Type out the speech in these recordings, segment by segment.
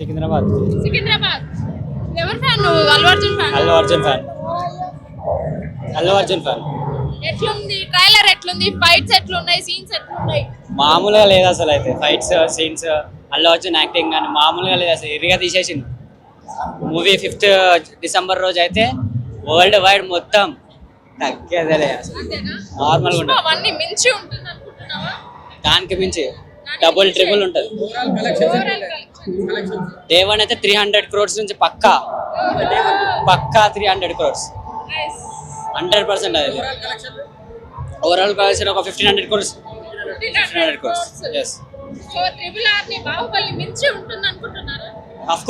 సికింద్రాబాద్. సికింద్రాబాద్. ఎవరు ఫ్యాన్ నువ్వు? Allu Arjun fan? Allu Arjun fan. Allu Arjun fan. ఎట్లుంది? Trailer ఎట్లుంది? ఫైట్స్ ఎట్లున్నాయి? సీన్స్ ఎట్లున్నాయి? మామూలుగా లేదు అసలు అయితే. Fights scenes Allu Arjun acting కానీ మామూలుగా లేదు అసలు. ఇరిగా తీసేసింది మూవీ ఫిఫ్త్ డిసెంబర్ రోజు అయితే వరల్డ్ వైడ్ మొత్తం తగ్గేదేలే అసలు. నార్మల్గా ఉంటుంది మించి ఉంటుంది అనుకుంటున్నావా దానికి మించి. డబుల్ ట్రిపుల్ ఉంటుంది. ఓవరాల్ కలెక్షన్ డే వన్ అయితే త్రీ హండ్రెడ్ క్రోర్స్ నుంచి పక్కా. పక్కా three hundred crores nice hundred percent అది. ఓవరాల్ కలెక్షన్ ఒక fifteen hundred crores fifteen hundred crores yes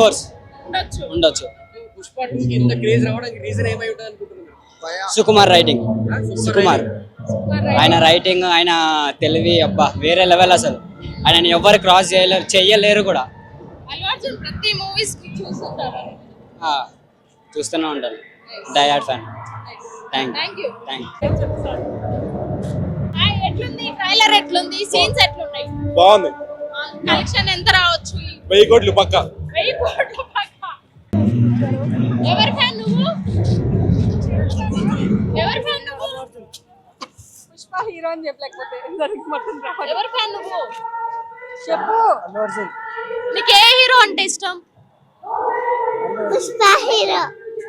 course ఉండొచ్చు. ఉండొచ్చు. పుష్ప టూ కి ఇంత క్రేజ్ రావడానికి రీజన్ ఏమై ఉంటుంది అనుకుంటున్నారు? సుకుమార్ రైటింగ్ సుకుమార్ ఆయన రైటింగ్ ఆయన తెలివి అబ్బా వేరే లెవెల్ అసలు. ఆయన ఎవ్వరు క్రాస్ చేయలేరు చెయ్యలేరు కూడా. ప్రతి మూవీస్కి చూస్తుంటారు? ఆ, చూస్తూనే ఉంటాను. డయాడ్ ఫ్యాన్ థ్యాంక్ థ్యాంక్ యూ ఎట్లుంది? ట్రైలర్ ఎట్లుంది? సీన్స్ ఎట్లున్నాయి? బాగుంది. కలెక్షన్ ఎంత రావచ్చు? వెయ్యి కోట్లు పక్క. వెయ్యి కోట్ల పక్క. ఎవరి ఫ్యాన్ నువ్వు? ఎవరి ఫ్యాన్ నువ్వు? పుష్ప హీరో అని చెప్పలేకపోతే ఎవరి ఫ్యాన్ నువ్వు? చెప్పు. నీకు ఏ హీరో అంటే ఇష్టం? పుష్ప హీరో.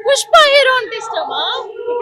పుష్ప హీరో అంటే ఇష్టమా? ఇప్పుడు